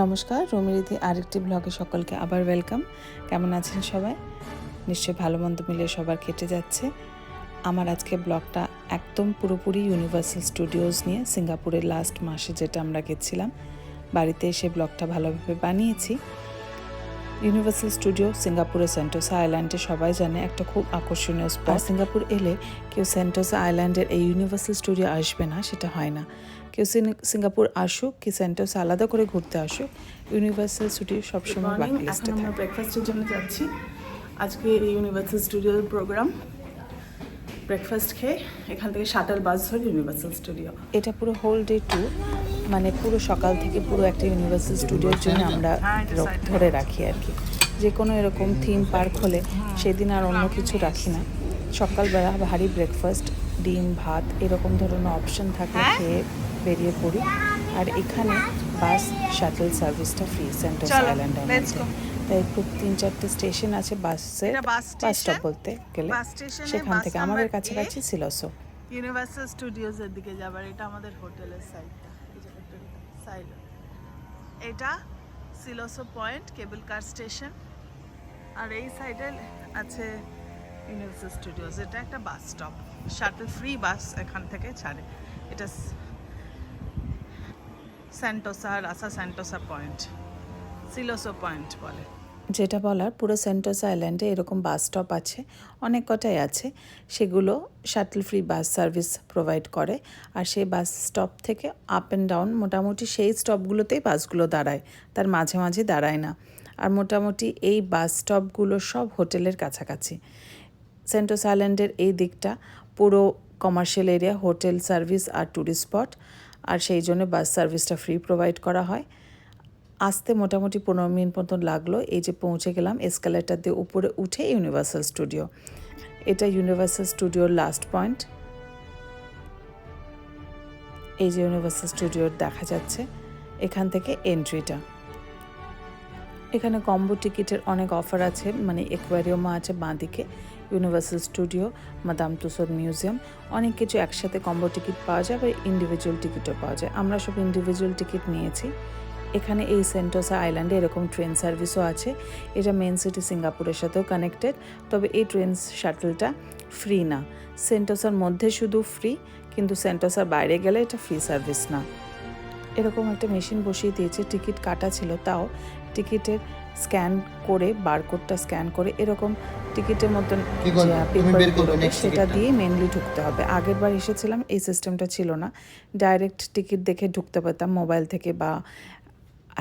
নমস্কার রমিরিদি আরেকটি ব্লগে সকলকে আবার ওয়েলকাম কেমন আছেন সবাই? নিশ্চয়ই ভালো মন্দ মিলে সবার কেটে যাচ্ছে। আমার আজকে ব্লগটা একদম পুরোপুরি ইউনিভার্সাল স্টুডিওজ নিয়ে, সিঙ্গাপুরের লাস্ট মাসে যেটা আমরা গেছিলাম, বাড়িতে এসে ব্লগটা ভালোভাবে বানিয়েছি। ইউনিভার্সাল স্টুডিও সিঙ্গাপুরের সেন্টোসা আইল্যান্ডে সবাই জানে একটা খুব আকর্ষণীয় স্পট সিঙ্গাপুর এলে কেউ সেন্টোসা আইল্যান্ডের এই ইউনিভার্সাল স্টুডিও আসবে না সেটা হয় না। কেউ সিন- সিঙ্গাপুর আসুক কি সেন্টোসা আলাদা করে ঘুরতে আসুক ইউনিভার্সাল স্টুডিও সবসময় বাকি লিস্টে থাকে। ব্রেকফাস্টের জন্য যাচ্ছি। আজকে ইউনিভার্সাল স্টুডিওর প্রোগ্রাম ব্রেকফাস্ট খেয়ে এখান থেকে শাটাল বাস ধরে ইউনিভার্সাল স্টুডিও এটা পুরো হোল ডে ট্যুর মানে পুরো সকাল থেকে পুরো একটা ইউনিভার্সাল স্টুডিওর জন্য আমরা ধরে রাখি আর কি। যে কোনো এরকম থিম পার্ক হলে সেদিন আর অন্য কিছু রাখি না। সকালবেলা ভারী ব্রেকফাস্ট ডিম ভাত এরকম ধরনের অপশন থাকে হ্যাঁ? খেয়ে বেরিয়ে পড়ি। আর এখানে বাস শাটল সার্ভিসটা ফ্রি সেন্টার চলো, খুব তিন চারটে স্টেশন আছে বাস বাস স্টপ বলতে গেলে। সেখান থেকে আমাদের। কাছাকাছি সিলসো ইউনিভার্সাল স্টুডিওজের দিকে যাবার এটা আমাদের হোটেলের সাইডটা সাইড এটা Siloso point cable car station আর এই সাইডে আছে ইউনিভার্সাল স্টুডিওজ এটা একটা bus stop shuttle free bus এখান থেকে ছাড়ে। এটা Sentosa Rasa Sentosa point Siloso point বলে। যেটা বলার পুরো সেন্টোস আইল্যান্ডে এরকম বাস স্টপ আছে, অনেক কটাই আছে। সেগুলো shuttle free bus service provide করে। আর সেই বাস স্টপ থেকে আপ অ্যান্ড ডাউন মোটামুটি সেই স্টপগুলোতেই বাসগুলো দাঁড়ায়, তার মাঝে মাঝে দাঁড়ায় না। আর মোটামুটি এই বাস স্টপগুলো সব হোটেলের কাছাকাছি। সেন্টোস আইল্যান্ডের এই দিকটা পুরো কমার্শিয়াল এরিয়া হোটেল সার্ভিস আর ট্যুরিস্ট স্পট আর সেই জন্য বাস সার্ভিসটা ফ্রি প্রোভাইড করা হয়। আসতে মোটামুটি পনেরো মিনিট মতন লাগল। এই যে পৌঁছে গেলাম এসকালেটার দিয়ে উপরে উঠে ইউনিভার্সাল স্টুডিও এটা ইউনিভার্সাল স্টুডিওর লাস্ট পয়েন্ট এই যে ইউনিভার্সাল স্টুডিওর দেখা যাচ্ছে, এখান থেকে এন্ট্রিটা এখানে কম্বো টিকিটের অনেক অফার আছে মানে একুয়ারিয়ামও আছে বাঁদিকে Universal studio Madame Tussauds museum অনেক কিছু একসাথে কম্বো টিকিট পাওয়া যায়, আবার ইন্ডিভিজুয়াল টিকিটও পাওয়া যায়। আমরা সব ইন্ডিভিজুয়াল টিকিট নিয়েছি। এখানে এই সেন্টোসা আইল্যান্ডে এরকম ট্রেন সার্ভিসও আছে। এটা মেন সিটি সিঙ্গাপুরের সাথেও কানেক্টেড তবে এই ট্রেন শাটলটা ফ্রি না। সেন্টোসার মধ্যে শুধু ফ্রি কিন্তু সেন্টোসার বাইরে গেলে এটা ফ্রি সার্ভিস না। এরকম একটা মেশিন বসিয়ে দিয়েছে টিকিট কাটা ছিল তাও। টিকিটের স্ক্যান করে বারকোডটা স্ক্যান করে এরকম টিকিটের মতন সেটা। দিয়ে মেনলি ঢুকতে হবে। আগের বার এসেছিলাম এই সিস্টেমটা ছিল না। ডাইরেক্ট টিকিট দেখে ঢুকতে পারতাম মোবাইল থেকে বা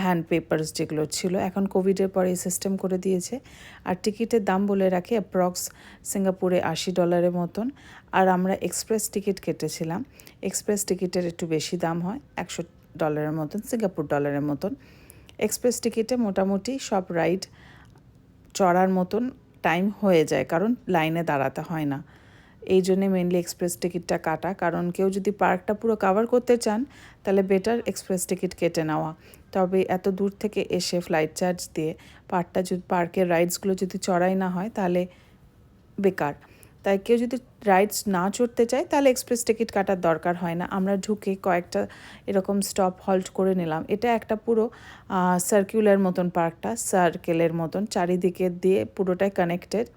হ্যান্ড পেপারস যেগুলো ছিল, এখন কোভিডের পরে সিস্টেম করে দিয়েছে। আর টিকিটের দাম বলে রাখি অ্যাপ্রক্স সিঙ্গাপুরে আশি ডলারের মতন। আর আমরা এক্সপ্রেস টিকিট কেটেছিলাম। এক্সপ্রেস টিকিটের একটু বেশি দাম হয়, একশো ডলারের মতন সিঙ্গাপুর ডলারের মতন। এক্সপ্রেস টিকিটে মোটামুটি সব রাইড চড়ার মতন টাইম হয়ে যায়, কারণ লাইনে দাঁড়াতে হয় না। এই জন্যে মেনলি এক্সপ্রেস টিকিটটা কাটা। কারণ কেউ যদি পার্কটা পুরো কাভার করতে চান, তাহলে বেটার এক্সপ্রেস টিকিট কেটে নেওয়া। তবে এত দূর থেকে এসে ফ্লাইট চার্জ দিয়ে পার্কটা যদি পার্কের রাইডসগুলো যদি চড়াই না হয়, তাহলে বেকার। তাই কেউ যদি রাইডস না চড়তে চায়, তাহলে এক্সপ্রেস টিকিট কাটার দরকার হয় না। আমরা ঢুকে কয়েকটা এরকম স্টপ হল্ট করে নিলাম। এটা একটা পুরো সার্কুলার মতন পার্কটা সার্কেলের মতন। চারিদিকে দিয়ে পুরোটাই কানেক্টেড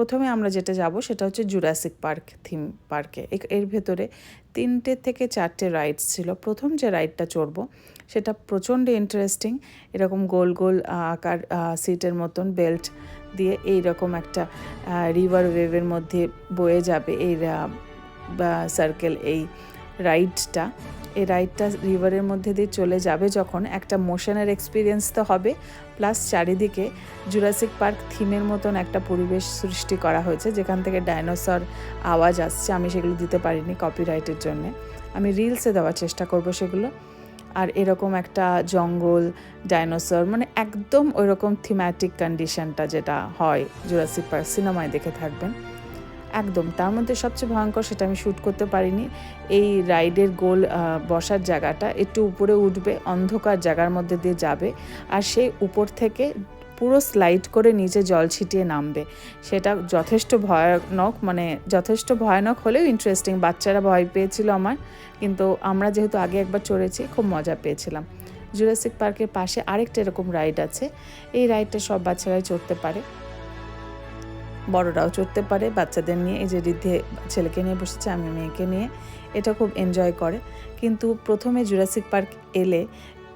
প্রথমে আমরা যেটা যাব সেটা হচ্ছে জুরাসিক পার্ক থিম পার্কে এর ভেতরে তিনটে থেকে চারটে রাইডস ছিল। প্রথম যে রাইডটা চড়বো, সেটা প্রচণ্ড ইন্টারেস্টিং এরকম গোল গোল আকার সিটের মতন বেল্ট দিয়ে এই রকম একটা রিভার ওয়েভের মধ্যে বয়ে যাবে এই সার্কেল এই রাইডটা এই রাইডটা রিভারের মধ্যে দিয়ে চলে যাবে যখন একটা মোশনের এক্সপিরিয়েন্স তো হবে। প্লাস চারিদিকে জুরাসিক পার্ক থিমের মতন একটা পরিবেশ সৃষ্টি করা হয়েছে, যেখান থেকে ডাইনোসর আওয়াজ আসছে। আমি সেগুলো দিতে পারিনি কপিরাইটের জন্য। আমি রিলসে দেওয়ার চেষ্টা করব সেগুলো। আর এরকম একটা জঙ্গল ডাইনোসর মানে একদম ওই রকম থিম্যাটিক কন্ডিশনটা যেটা হয় জুরাসিক পার্ক সিনেমায় দেখে থাকবেন। একদম, তার মধ্যে সবচেয়ে ভয়ঙ্কর সেটা আমি শ্যুট করতে পারিনি। এই রাইডের গোল বসার জায়গাটা একটু উপরে উঠবে, অন্ধকার জায়গার মধ্যে দিয়ে যাবে আর সেই উপর থেকে পুরো স্লাইড করে নিচে জল ছিটিয়ে নামবে। সেটা যথেষ্ট ভয়ানক মানে যথেষ্ট ভয়ানক হলেও ইন্টারেস্টিং বাচ্চারা ভয় পেয়েছিল আমার, কিন্তু আমরা যেহেতু আগে একবার চড়েছি, খুব মজা পেয়েছিলাম। জুরাসিক পার্কের পাশে আরেকটা এরকম রাইড আছে, এই রাইডটা সব বাচ্চারাই চড়তে পারে। বড়রাও চড়তে পারে বাচ্চাদের নিয়ে। এই যে রিদ্ধে ছেলেকে নিয়ে বসেছে আমি মেয়েকে নিয়ে। এটা খুব এনজয় করে। কিন্তু প্রথমে জুরাসিক পার্ক এলে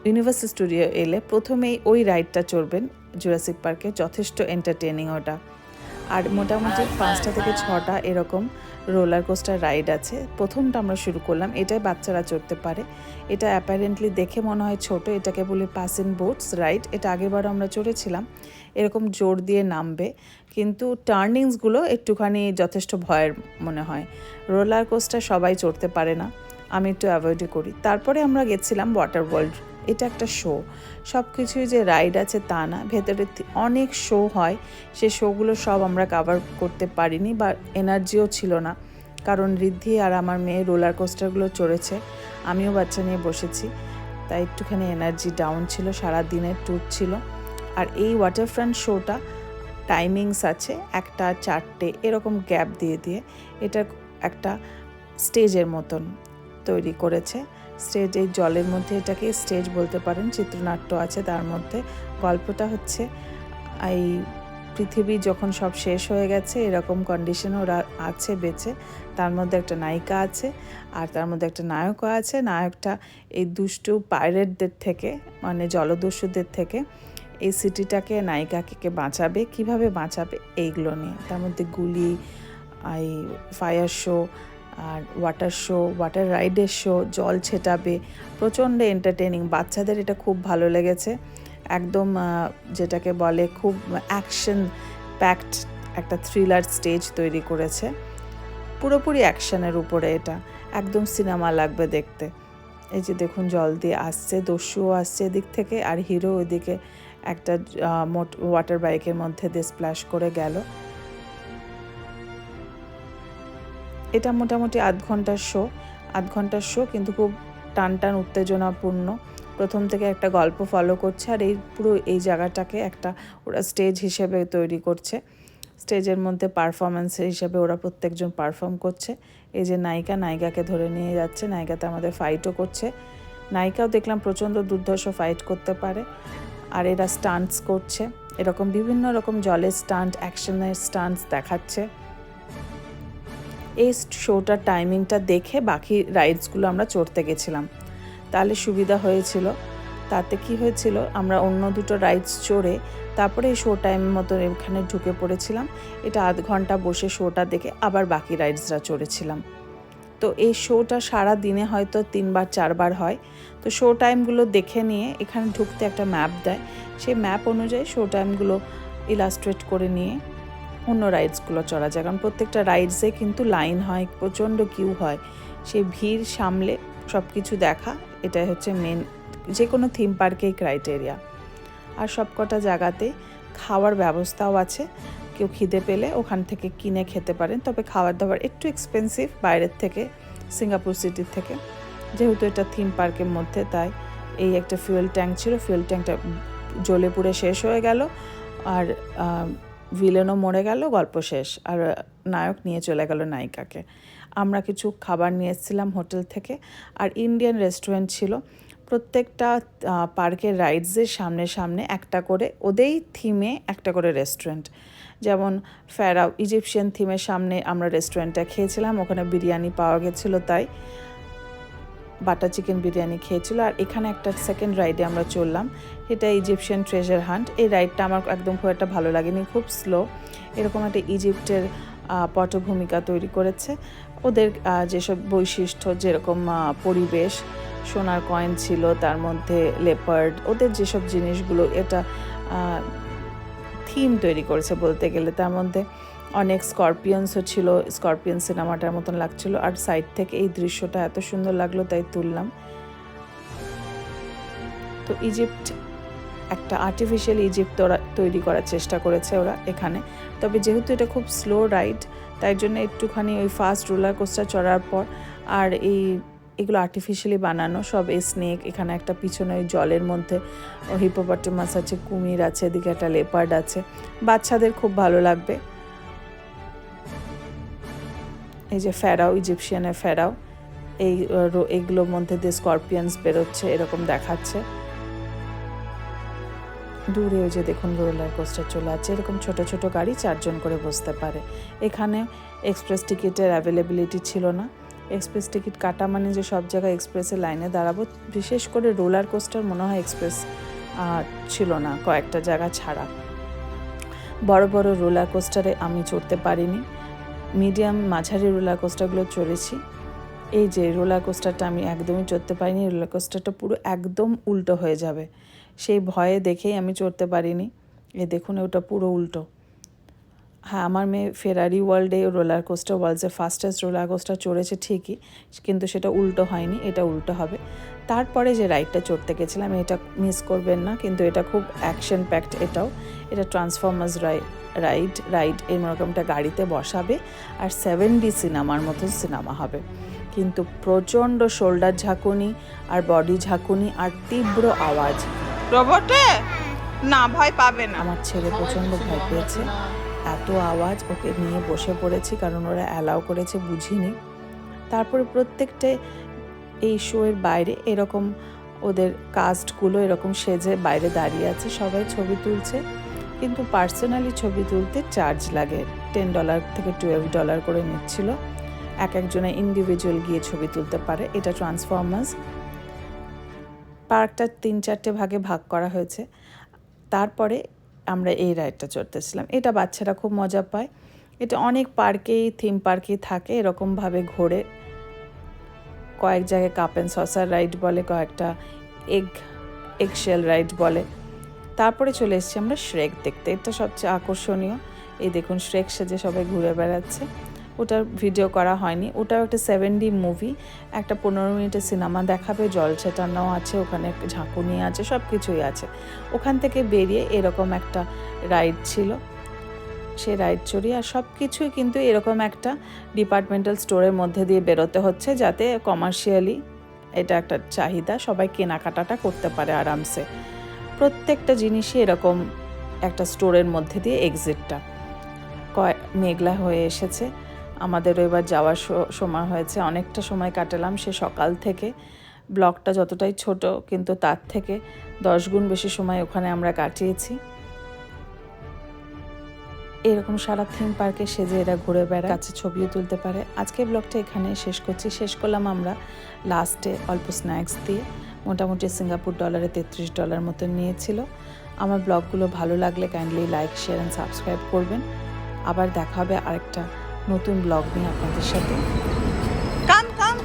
ইউনিভার্সাল স্টুডিও এলে প্রথমেই ওই রাইডটা চড়বেন জুরাসিক পার্কে যথেষ্ট এন্টারটেনিং ওটা। আর মোটামুটি পাঁচটা থেকে ছটা এরকম রোলার কোস্টার রাইড আছে। প্রথমটা আমরা শুরু করলাম, এটাই বাচ্চারা চড়তে পারে। এটা অ্যাপারেন্টলি দেখে মনে হয় ছোট, এটাকে বলে পাসিন বোটস রাইড এটা আগেরবার আমরা চড়েছিলাম। এরকম জোর দিয়ে নামবে, কিন্তু টার্নিংসগুলো একটুখানি যথেষ্ট ভয়ের মনে হয়। রোলার কোস্টার সবাই চড়তে পারে না, আমি একটু অ্যাভয়েডই করি। তারপরে আমরা গেছিলাম ওয়াটার ওয়ার্ল্ড এটা একটা শো সব কিছুই যে রাইড আছে তা না। ভেতরে অনেক শো হয়। সে শোগুলো সব আমরা কাভার করতে পারিনি বা এনার্জিও ছিল না। কারণ ঋদ্ধি আর আমার মেয়ে রোলার কোস্টারগুলো চড়েছে। আমিও বাচ্চা নিয়ে বসেছি। তাই একটুখানি এনার্জি ডাউন ছিল সারা দিনের ট্যুর ছিল। আর এই ওয়াটারফ্রন্ট শোটা টাইমিংস আছে একটা চারটে, এরকম গ্যাপ দিয়ে দিয়ে। এটা একটা স্টেজের মতন তৈরি করেছে। স্টেজ এই জলের মধ্যে এটাকে স্টেজ বলতে পারেন, চিত্রনাট্য আছে তার মধ্যে। গল্পটা হচ্ছে, এই পৃথিবী যখন সব শেষ হয়ে গেছে, এরকম কন্ডিশনে ওরা আছে বেঁচে। তার মধ্যে একটা নায়িকা আছে, আর তার মধ্যে একটা নায়কও আছে। নায়কটা এই দুষ্টু পাইরেটদের থেকে মানে জলদস্যুদের থেকে, এই সিটিটাকে, নায়িকাকে বাঁচাবে। কীভাবে বাঁচাবে? এইগুলো নিয়ে। তার মধ্যে গুলি, এই ফায়ার শো আর ওয়াটার শো ওয়াটার রাইডের শো জল ছেটাবে, প্রচণ্ড এন্টারটেনিং বাচ্চাদের এটা খুব ভালো লেগেছে। একদম যেটাকে বলে খুব অ্যাকশন প্যাকড একটা থ্রিলার স্টেজ তৈরি করেছে। পুরোপুরি অ্যাকশনের উপরে এটা। একদম সিনেমা লাগবে দেখতে। এই যে দেখুন, জল দিয়ে আসছে, দস্যুও আসছে এদিক থেকে, আর হিরো ওইদিকে একটা মোট ওয়াটার বাইকের মধ্যে দিয়ে স্প্ল্যাশ করে গেল। এটা মোটামুটি আধ ঘণ্টার শো আধ ঘণ্টার শো কিন্তু খুব টান টান, উত্তেজনাপূর্ণ। প্রথম থেকে একটা গল্প ফলো করছে আর এই পুরো এই জায়গাটাকে একটা ওরা স্টেজ হিসেবে তৈরি করছে। স্টেজের মধ্যে পারফরমেন্স হিসেবে ওরা প্রত্যেকজন পারফর্ম করছে। এই যে নায়িকা, নায়িকাকে ধরে নিয়ে যাচ্ছে। নায়িকাতে আমাদের ফাইটও করছে। নায়িকাও দেখলাম প্রচণ্ড দুর্ধর্ষ ফাইট করতে পারে। আর এরা স্টান্টস করছে। এরকম বিভিন্ন রকম জলের স্টান্ট অ্যাকশনের স্টান্টস দেখাচ্ছে। এই শোটার টাইমিংটা দেখে বাকি রাইডসগুলো আমরা চড়তে গেছিলাম। তাহলে সুবিধা হয়েছিল। তাতে কি হয়েছিল? আমরা অন্য দুটো রাইডস চড়ে তারপরে এই শো টাইম মতো এখানে ঢুকে পড়েছিলাম। এটা আধ ঘণ্টা বসে শোটা দেখে আবার বাকি রাইডসরা চড়েছিলাম। তো এই শোটা সারা দিনে হয়তো তিনবার, চারবার হয়। তো শো টাইমগুলো দেখে নিয়ে এখানে ঢুকতে একটা ম্যাপ দেয়। সেই ম্যাপ অনুযায়ী শো টাইমগুলো ইলাস্ট্রেট করে নিয়ে অন্য রাইডসগুলো চড়া যায়। কারণ প্রত্যেকটা রাইডসে কিন্তু লাইন হয়, প্রচণ্ড কিউ হয়। সেই ভিড় সামলে সব কিছু দেখা, এটাই হচ্ছে মেন যে কোনো থিম পার্কেই ক্রাইটেরিয়া আর সব কটা জায়গাতে খাওয়ার ব্যবস্থাও আছে। কেউ খিদে পেলে ওখান থেকে কিনে খেতে পারেন। তবে খাবার দাবার একটু এক্সপেন্সিভ বাইরের থেকে সিঙ্গাপুর সিটির থেকে। যেহেতু এটা থিম পার্কের মধ্যে, তাই এই একটা ফুয়েল ট্যাঙ্ক ছিল। ফুয়েল ট্যাঙ্কটা জ্বলে পুড়ে শেষ হয়ে গেল। আর ভিলেনও মরে গেল, গল্প শেষ। আর নায়ক নিয়ে চলে গেল নায়িকাকে। আমরা কিছু খাবার নিয়ে এসেছিলাম হোটেল থেকে, আর ইন্ডিয়ান রেস্টুরেন্ট ছিল। প্রত্যেকটা পার্কের রাইডসের সামনে সামনে একটা করে ওদেরই থিমে একটা করে রেস্টুরেন্ট যেমন ফ্যারাও ইজিপশিয়ান থিমের সামনে আমরা রেস্টুরেন্টটা খেয়েছিলাম, ওখানে বিরিয়ানি পাওয়া গেছিল তাই। বাটার চিকেন বিরিয়ানি খেয়েছিল। আর এখানে একটা সেকেন্ড রাইডে আমরা চললাম। এটা ইজিপশিয়ান ট্রেজার হান্ট এই রাইডটা আমার একদম খুব একটা ভালো লাগেনি, খুব স্লো এরকম একটা ইজিপ্টের পটভূমিকা তৈরি করেছে। ওদের যেসব বৈশিষ্ট্য, যেরকম পরিবেশ, সোনার কয়েন ছিল, তার মধ্যে লেপার্ড ওদের যেসব জিনিসগুলো, এটা থিম তৈরি করেছে বলতে গেলে। তার মধ্যে অনেক স্করপিয়ন্সও ছিল, স্করপিয়ন সিনেমাটার মতন লাগছিল আর সাইড থেকে এই দৃশ্যটা এত সুন্দর লাগল তাই তুললাম। তো ইজিপ্ট, একটা আর্টিফিশিয়াল ইজিপ্ট ওরা তৈরি করার চেষ্টা করেছে ওরা এখানে। তবে যেহেতু এটা খুব স্লো রাইড তাই জন্য একটুখানি ওই ফাস্ট রোলার কোস্টার চড়ার পর আর এই এগুলো আর্টিফিশিয়ালি বানানো সব স্নেক এখানে একটা পিছনে ওই জলের মধ্যে হিপোপটেমাস আছে কুমির আছে এদিকে একটা লেপার্ড আছে। বাচ্চাদের খুব ভালো লাগবে। এই যে ফেরাও ইজিপশিয়ানের ফেরাও এই আহ, রো- এইগুলোর মধ্যে দিয়ে স্করপিয়ানস বেরোচ্ছে এরকম দেখাচ্ছে। দূরে ওই যে দেখুন রোলার কোস্টার চলে আছে এরকম ছোট ছোট গাড়ি চারজন করে বসতে পারে। এখানে এক্সপ্রেস টিকিটের অ্যাভেলেবিলিটি ছিল না। এক্সপ্রেস টিকিট কাটা মানে যে সব জায়গায় এক্সপ্রেসের লাইনে দাঁড়াবো, বিশেষ করে রোলার কোস্টার মনে হয় এক্সপ্রেস ছিল না কয়েকটা জায়গা ছাড়া। বড় বড় রোলার কোস্টারে আমি চড়তে পারিনি। মিডিয়াম মাঝারি রোলার কোস্টারগুলো চড়েছি। এই যে রোলার কোস্টারটা আমি একদমই চড়তে পারিনি, রোলার কোস্টারটা পুরো একদম উল্টো হয়ে যাবে। সেই ভয়ে দেখেই আমি চড়তে পারিনি। এ দেখুন, ওটা পুরো উল্টো। হ্যাঁ আমার মেয়ে ফেরারি ওয়ার্ল্ডে রোলার কোস্টার ওয়ার্ল্ডসের ফাস্টেস্ট রোলার কোস্টার চড়েছে ঠিকই কিন্তু সেটা উল্টো হয়নি এটা উল্টো হবে। তারপরে যে রাইডটা চড়তে গেছিলাম এটা মিস করবেন না কিন্তু এটা খুব অ্যাকশন প্যাকড এটাও। এটা ট্রান্সফর্মার্স রাইড রাইড রাইড এরকমটা গাড়িতে বসাবে আর সেভেন ডি সিনেমার মতো সিনেমা হবে। কিন্তু প্রচণ্ড শোল্ডার ঝাঁকুনি আর বডি ঝাঁকুনি আর তীব্র আওয়াজ। রোবটে? না ভয় পাবে না। আমার ছেলে প্রচণ্ড ভয় পেয়েছে। এত আওয়াজ ওকে নিয়ে বসে পড়েছি, কারণ ওরা অ্যালাউ করেছে বুঝিনি। তারপরে প্রত্যেকটা এই শোয়ের বাইরে এরকম ওদের কাস্টগুলো এরকম সেজে বাইরে দাঁড়িয়ে আছে, সবাই ছবি তুলছে। কিন্তু পার্সোনালি ছবি তুলতে চার্জ লাগে টেন ডলার থেকে টুয়েলভ ডলার করে নিচ্ছিল। এক একজনে ইন্ডিভিজুয়াল গিয়ে ছবি তুলতে পারে, এটা ট্রান্সফর্মার্স পার্কটা তিন চারটে ভাগে ভাগ করা হয়েছে। তারপরে আমরা এই রাইডটা চড়তেছিলাম। এটা বাচ্চারা খুব মজা পায়। এটা অনেক পার্কেই থিম পার্কেই থাকে, এরকমভাবে ঘোরে। কয়েক জায়গায় কাপ অ্যান্ড সসার রাইড বলে, কয়েকটা এগ এগ শেল রাইড বলে। তারপরে চলে এসেছি আমরা শ্রেক দেখতে। এটা সবচেয়ে আকর্ষণীয়। এই দেখুন শ্রেক সাজে সবাই ঘুরে বেড়াচ্ছে। ওটার ভিডিও করা হয়নি। ওটাও একটা সেভেন ডি মুভি একটা পনেরো মিনিটের সিনেমা দেখাবে, জল ছেটানো আছে, ওখানে ঝাঁকুনি আছে সব কিছুই আছে। ওখান থেকে বেরিয়ে এরকম একটা রাইড ছিল। সে রাইড চড়ি, আর সব কিছুই কিন্তু এরকম একটা ডিপার্টমেন্টাল স্টোরের মধ্যে দিয়ে বেরোতে হচ্ছে, যাতে কমার্শিয়ালি এটা একটা চাহিদা, সবাই কেনাকাটাটা করতে পারে আরামসে। প্রত্যেকটা জিনিসই এরকম একটা স্টোরের মধ্যে দিয়ে এক্সিটটা কয়, মেঘলা হয়ে এসেছে। আমাদেরও এবার যাওয়ার সময় হয়েছে। অনেকটা সময় কাটালাম সে সকাল থেকে। ব্লকটা যতটাই ছোট, কিন্তু তার থেকে দশ গুণ বেশি সময় ওখানে আমরা কাটিয়েছি। এরকম সারা থিম পার্কে সেজে এরা ঘুরে বেড়ায়, কাছে ছবিও তুলতে পারে। আজকে ব্লগটা এখানে শেষ করছি। শেষ করলাম আমরা লাস্টে অল্প স্ন্যাক্স দিয়ে। মোটামুটি সিঙ্গাপুর ডলারে তেত্রিশ ডলার মতো নিয়েছিল। আমার ব্লগগুলো ভালো লাগলে kindly like share and subscribe করবেন। আবার দেখা হবে আরেকটা নতুন ব্লগ নিয়ে আপনাদের সাথে। কাম কাম